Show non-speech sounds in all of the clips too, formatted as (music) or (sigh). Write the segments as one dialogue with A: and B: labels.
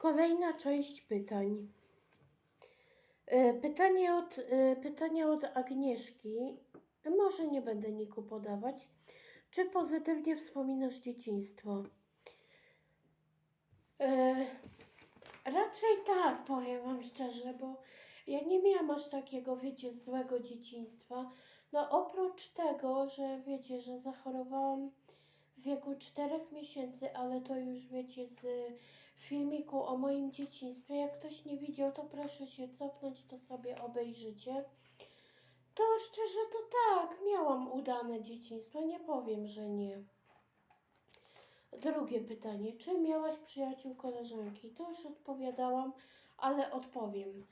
A: Kolejna część pytań. E, Pytanie od, e, pytanie od Agnieszki. Może nie będę Niku podawać. Czy pozytywnie wspominasz dzieciństwo? E, raczej tak, powiem Wam szczerze, bo ja nie miałam aż takiego, wiecie, złego dzieciństwa. No oprócz tego, że wiecie, że zachorowałam w wieku 4 miesięcy, ale to już wiecie z filmiku o moim dzieciństwie. Jak ktoś nie widział, to proszę się cofnąć, to sobie obejrzycie. To szczerze to tak, miałam udane dzieciństwo, nie powiem, że nie. Drugie pytanie, czy miałaś przyjaciół, koleżanki? To już odpowiadałam, ale odpowiem.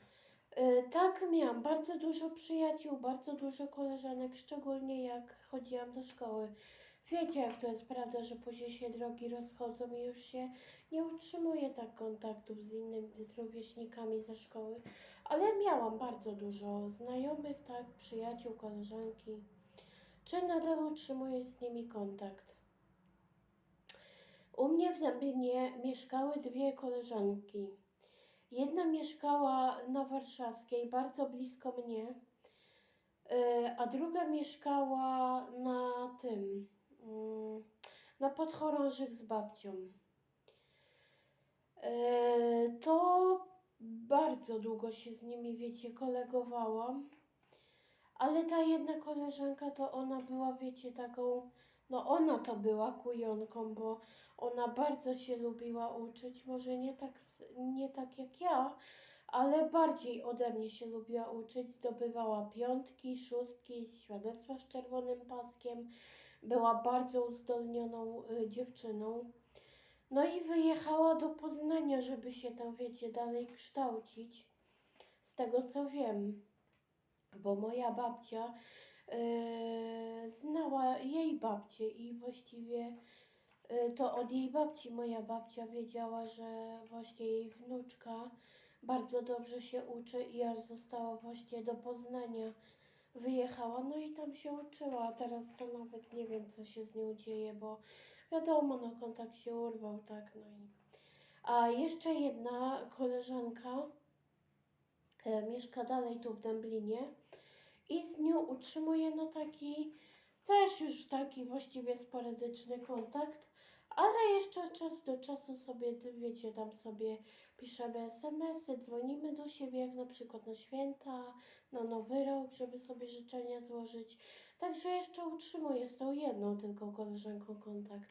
A: Y, tak, miałam bardzo dużo przyjaciół, bardzo dużo koleżanek, szczególnie jak chodziłam do szkoły. Wiecie, jak to jest prawda, że później się drogi rozchodzą i już się nie utrzymuje tak kontaktów z innymi, z rówieśnikami ze szkoły, ale miałam bardzo dużo znajomych, tak, przyjaciół, koleżanki. Czy nadal utrzymuję z nimi kontakt? U mnie w Dębinie mieszkały dwie koleżanki. Jedna mieszkała na Warszawskiej, bardzo blisko mnie, y, a druga mieszkała na tym, na Podchorążych z babcią. Y, To bardzo długo się z nimi, wiecie, kolegowałam. Ale ta jedna koleżanka to ona była, wiecie, taką, no ona to była kujonką, bo ona bardzo się lubiła uczyć, może nie tak, nie tak jak ja, ale bardziej ode mnie się lubiła uczyć, zdobywała piątki, szóstki, świadectwa z czerwonym paskiem, była bardzo uzdolnioną y, dziewczyną. No i wyjechała do Poznania, żeby się tam, wiecie, dalej kształcić, z tego co wiem bo moja babcia e, znała jej babcię i właściwie e, to od jej babci moja babcia wiedziała, że właśnie jej wnuczka bardzo dobrze się uczy i aż została właśnie do Poznania wyjechała, no i tam się uczyła, a teraz to nawet nie wiem, co się z nią dzieje, bo wiadomo, no kontakt się urwał, tak, no i... A jeszcze jedna koleżanka e, mieszka dalej tu w Dęblinie i z nią utrzymuję no taki też już taki właściwie sporadyczny kontakt, ale jeszcze od czasu do czasu sobie, wiecie, tam sobie piszemy SMS-y, dzwonimy do siebie, jak na przykład na święta, na nowy rok, żeby sobie życzenia złożyć. Także jeszcze utrzymuję z tą jedną tylko koleżanką kontakt.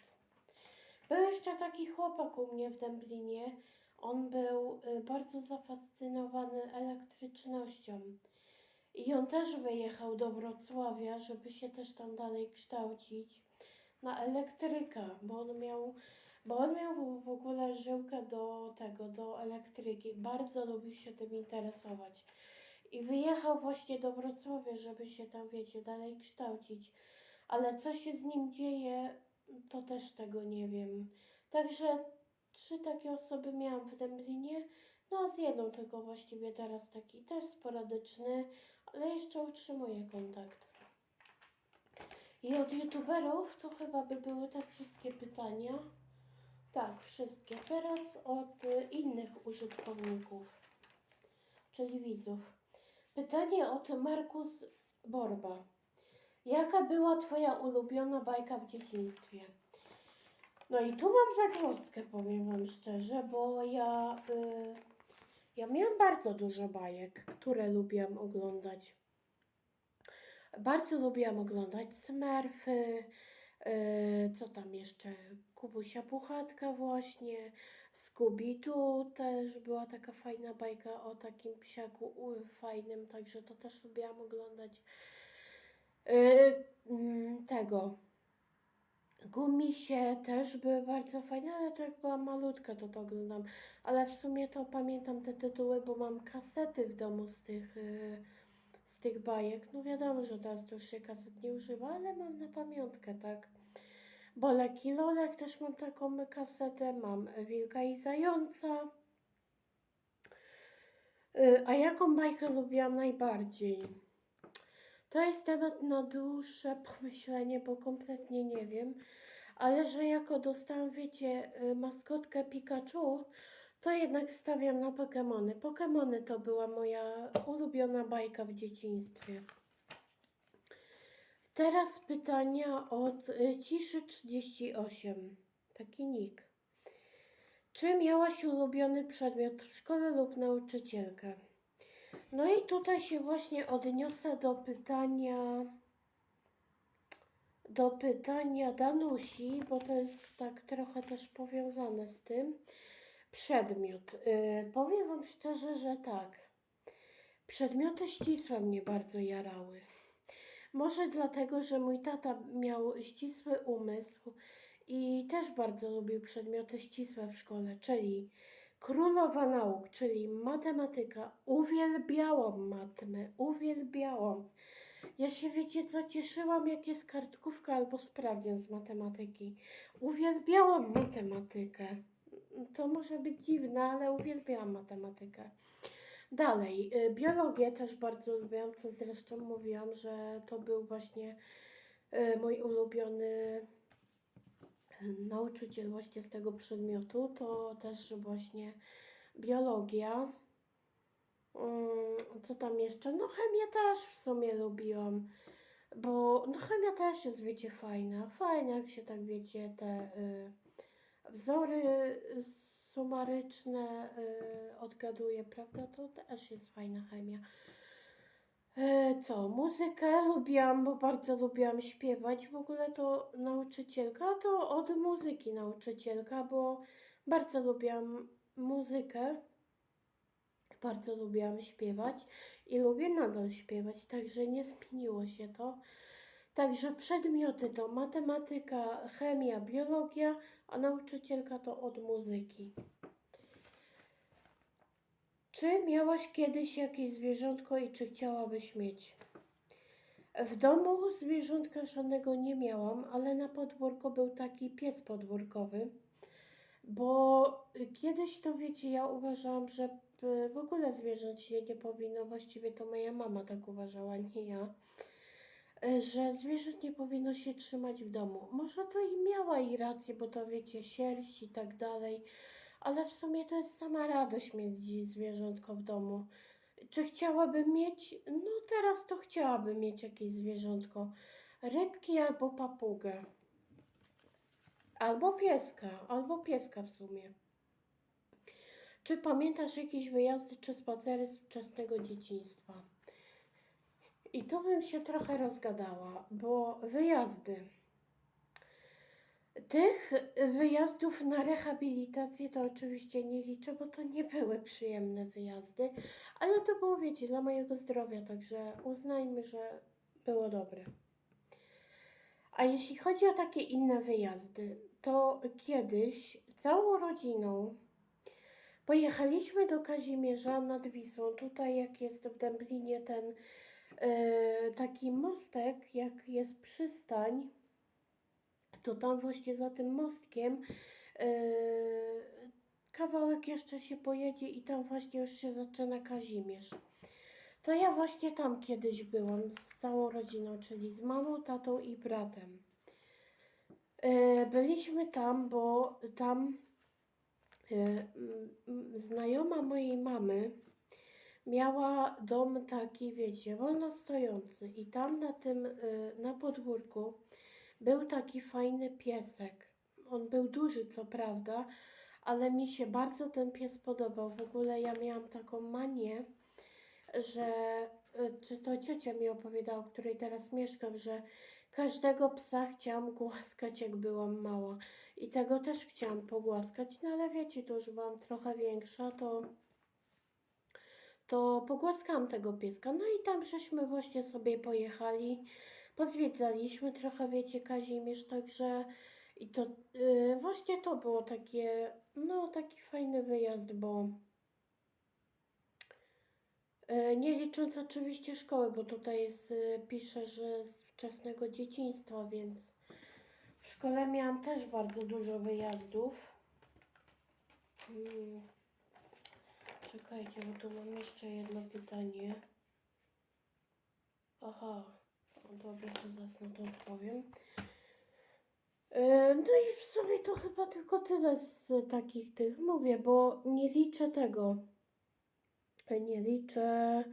A: Był jeszcze taki chłopak u mnie w Dęblinie. On był y, bardzo zafascynowany elektrycznością. I on też wyjechał do Wrocławia, żeby się też tam dalej kształcić na elektryka, bo on miał, bo on miał w ogóle żyłkę do tego, do elektryki. Bardzo lubił się tym interesować. I wyjechał właśnie do Wrocławia, żeby się tam, wiecie, dalej kształcić. Ale co się z nim dzieje, to też tego nie wiem. Także trzy takie osoby miałam w Dęblinie, no a z jedną tylko właściwie teraz taki też sporadyczny, ale jeszcze utrzymuję kontakt. I od youtuberów to chyba by były te wszystkie pytania. Tak, wszystkie. Teraz od innych użytkowników, czyli widzów. Pytanie od Markus Borba. Jaka była Twoja ulubiona bajka w dzieciństwie? No i tu mam zagwozdkę, powiem Wam szczerze, bo ja, y, ja miałam bardzo dużo bajek, które lubiłam oglądać. Bardzo lubiłam oglądać Smurfy, co tam jeszcze, Kubusia Puchatka właśnie, Scooby-Doo też była taka fajna bajka o takim psiaku fajnym, także to też lubiłam oglądać. Y, mm, tego, Gumisie też były bardzo fajne, ale to jak byłam malutka, to to oglądam. Ale w sumie to pamiętam te tytuły, bo mam kasety w domu z tych, y, z tych bajek. No wiadomo, że teraz już się kaset nie używa, ale mam na pamiątkę, tak. Bolek i Lolek też mam taką kasetę, mam Wilka i Zająca. Y, A jaką bajkę lubiłam najbardziej? To jest temat na dłuższe pomyślenie, bo kompletnie nie wiem. Ale że jako dostałam, wiecie, y, maskotkę Pikachu, to jednak stawiam na Pokemony. Pokemony to była moja ulubiona bajka w dzieciństwie. Teraz pytania od y, Ciszy 38. Taki nick. Czy miałaś ulubiony przedmiot w szkole lub nauczycielkę? No i tutaj się właśnie odniosę do pytania do pytania Danusi, bo to jest tak trochę też powiązane z tym. Przedmiot. Y, powiem Wam szczerze, że tak. Przedmioty ścisłe mnie bardzo jarały. Może dlatego, że mój tata miał ścisły umysł i też bardzo lubił przedmioty ścisłe w szkole, czyli królowa nauk, czyli matematyka. Uwielbiałam matmę, uwielbiałam. Ja się wiecie co cieszyłam, jak jest kartkówka albo sprawdzian z matematyki. Uwielbiałam matematykę. To może być dziwne, ale uwielbiałam matematykę. Dalej, y, biologię też bardzo lubiłam, co zresztą mówiłam, że to był właśnie y, mój ulubiony nauczyciel właśnie z tego przedmiotu. To też właśnie biologia. Mm, Co tam jeszcze? No chemię też w sumie lubiłam, bo no chemia też jest, wiecie, fajna. Fajna, jak się tak, wiecie, te y, wzory sumaryczne y, odgaduje, prawda? To też jest fajna chemia. E, Co, muzykę lubiłam, bo bardzo lubiłam śpiewać. W ogóle to nauczycielka, to od muzyki nauczycielka, bo bardzo lubiłam muzykę. Bardzo lubiłam śpiewać i lubię nadal śpiewać, także nie zmieniło się to. Także przedmioty to matematyka, chemia, biologia, a nauczycielka to od muzyki. Czy miałaś kiedyś jakieś zwierzątko i czy chciałabyś mieć? W domu zwierzątka żadnego nie miałam, ale na podwórku był taki pies podwórkowy. Bo kiedyś to wiecie, ja uważałam, że w ogóle zwierząt się nie powinno, właściwie to moja mama tak uważała, nie ja, że zwierząt nie powinno się trzymać w domu. Może to i miała i rację, bo to wiecie, sierść i tak dalej, ale w sumie to jest sama radość mieć zwierzątko w domu. Czy chciałabym mieć? No teraz to chciałabym mieć jakieś zwierzątko. Rybki albo papugę. Albo pieska, albo pieska w sumie. Czy pamiętasz jakieś wyjazdy czy spacery z wczesnego dzieciństwa? I tu bym się trochę rozgadała, bo wyjazdy. Tych wyjazdów na rehabilitację to oczywiście nie liczę, bo to nie były przyjemne wyjazdy, ale to było, wiecie, dla mojego zdrowia, także uznajmy, że było dobre. A jeśli chodzi o takie inne wyjazdy, to kiedyś całą rodziną pojechaliśmy do Kazimierza nad Wisłą. Tutaj, jak jest w Dęblinie ten taki mostek, jak jest przystań, to tam właśnie za tym mostkiem e, kawałek jeszcze się pojedzie i tam właśnie już się zaczyna Kazimierz. To ja właśnie tam kiedyś byłam z całą rodziną, czyli z mamą, tatą i bratem. E, Byliśmy tam, bo tam e, znajoma mojej mamy miała dom taki, wiecie, wolno stojący i tam na tym, e, na podwórku był taki fajny piesek. On był duży, co prawda, ale mi się bardzo ten pies podobał. W ogóle ja miałam taką manię, że y, czy to ciocia mi opowiadała, w której teraz mieszkam, że każdego psa chciałam głaskać, jak byłam mała. I tego też chciałam pogłaskać, no ale wiecie, to już byłam trochę większa, to, to pogłaskałam tego pieska. No i tam żeśmy właśnie sobie pojechali, pozwiedzaliśmy trochę, wiecie, Kazimierz, także i to y, właśnie to było takie, no taki fajny wyjazd, bo E, Nie licząc oczywiście szkoły, bo tutaj jest, e, pisze, że z wczesnego dzieciństwa, więc w szkole miałam też bardzo dużo wyjazdów. Hmm. Czekajcie, bo tu mam jeszcze jedno pytanie. Aha, no dobra, to zaraz na to odpowiem. E, No i w sumie to chyba tylko tyle z takich tych mówię, bo nie liczę tego. E, Nie liczę,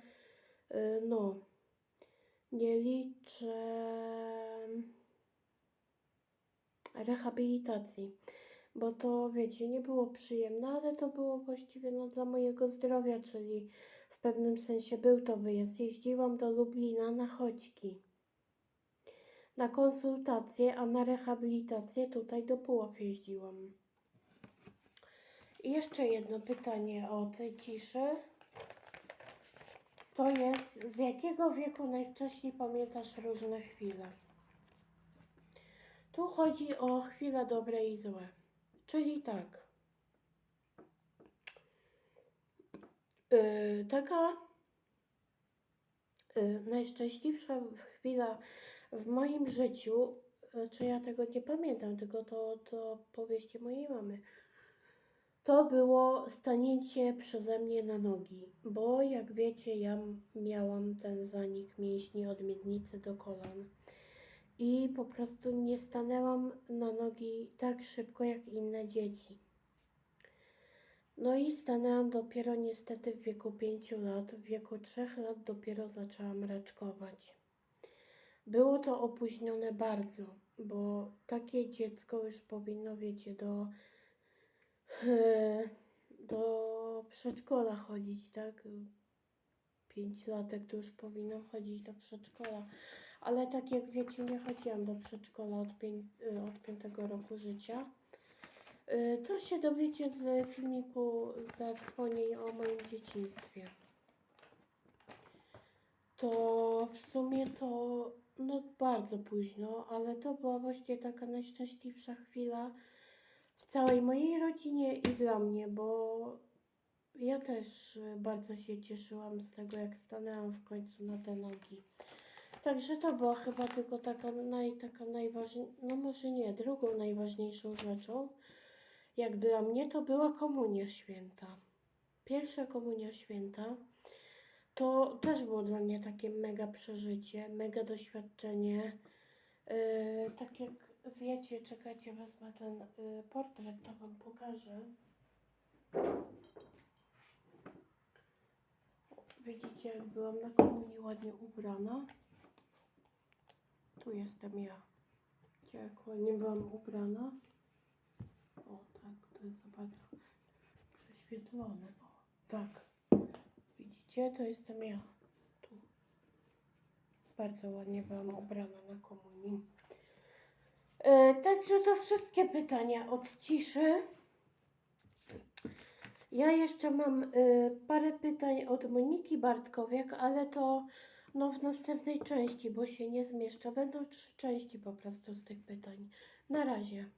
A: e, no, nie liczę rehabilitacji, bo to wiecie, nie było przyjemne, ale to było właściwie no, dla mojego zdrowia, czyli w pewnym sensie był to wyjazd. Jeździłam do Lublina na chodźki na konsultacje, a na rehabilitację tutaj do Puław jeździłam. I jeszcze jedno pytanie o tej ciszy. To jest, z jakiego wieku najwcześniej pamiętasz różne chwile? Tu chodzi o chwile dobre i złe. Czyli tak. Yy, taka yy, najszczęśliwsza chwila w moim życiu, znaczy ja tego nie pamiętam, tylko to, to powieści mojej mamy. To było stanięcie przeze mnie na nogi, bo jak wiecie, ja miałam ten zanik mięśni od miednicy do kolan i po prostu nie stanęłam na nogi tak szybko jak inne dzieci. No i stanęłam dopiero niestety w wieku 5 lat, w wieku 3 lat dopiero zaczęłam raczkować. Było to opóźnione bardzo, bo takie dziecko już powinno, wiecie, do, (sniffs) do przedszkola chodzić, tak? Pięć latek to już powinno chodzić do przedszkola. Ale tak jak wiecie, nie chodziłam do przedszkola od, pięć, e, od piątego roku życia. E, To się dowiecie z filmiku ze wspomnień o moim dzieciństwie. To w sumie to no bardzo późno, ale to była właśnie taka najszczęśliwsza chwila w całej mojej rodzinie i dla mnie, bo ja też y, bardzo się cieszyłam z tego, jak stanęłam w końcu na te nogi. Także to była chyba tylko taka, naj, taka najważniejsza, no może nie, drugą najważniejszą rzeczą, jak dla mnie, to była komunia święta. Pierwsza komunia święta. To też było dla mnie takie mega przeżycie, mega doświadczenie. Yy, tak jak wiecie, czekajcie, wezmę ten yy, portret, to Wam pokażę. Widzicie, jak byłam na komunii ładnie ubrana. Tu jestem ja. Jak ładnie byłam ubrana. O, tak, to jest za bardzo prześwietlone. O, tak. Widzicie, to jestem ja. Tu. Bardzo ładnie byłam ubrana na komunii. E, także to wszystkie pytania od ciszy. Ja jeszcze mam e, parę pytań od Moniki Bartkowiak, ale to no, w następnej części, bo się nie zmieszcza. Będą trzy części po prostu z tych pytań. Na razie.